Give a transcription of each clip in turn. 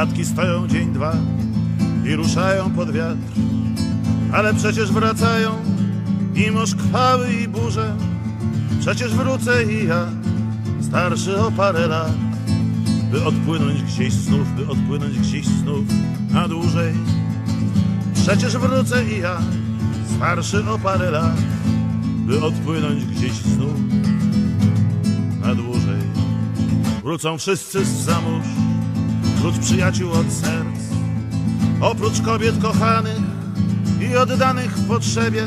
Statki stoją dzień, dwa i ruszają pod wiatr, ale przecież wracają mimo szkwały i burze. Przecież wrócę i ja, starszy o parę lat, by odpłynąć gdzieś znów, by odpłynąć gdzieś znów na dłużej. Przecież wrócę i ja, starszy o parę lat, by odpłynąć gdzieś znów na dłużej. Wrócą wszyscy z zamórz, wróć przyjaciół od serc, oprócz kobiet kochanych i oddanych w potrzebie.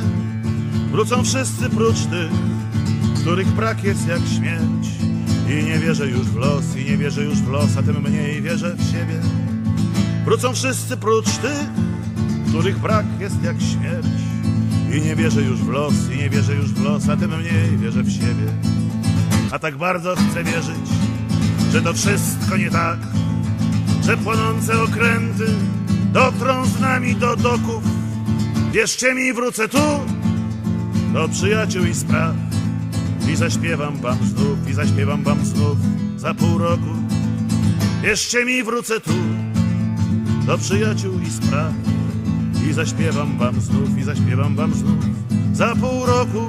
Wrócą wszyscy prócz tych, których brak jest jak śmierć. I nie wierzę już w los, i nie wierzę już w los, a tym mniej wierzę w siebie. Wrócą wszyscy prócz tych, których brak jest jak śmierć. I nie wierzę już w los, i nie wierzę już w los, a tym mniej wierzę w siebie. A tak bardzo chcę wierzyć, że to wszystko nie tak, że płonące okręty dotrą z nami do doków. Wierzcie mi, wrócę tu do przyjaciół i spraw i zaśpiewam wam znów, i zaśpiewam wam znów za pół roku. Wierzcie mi, wrócę tu do przyjaciół i spraw i zaśpiewam wam znów, i zaśpiewam wam znów za pół roku.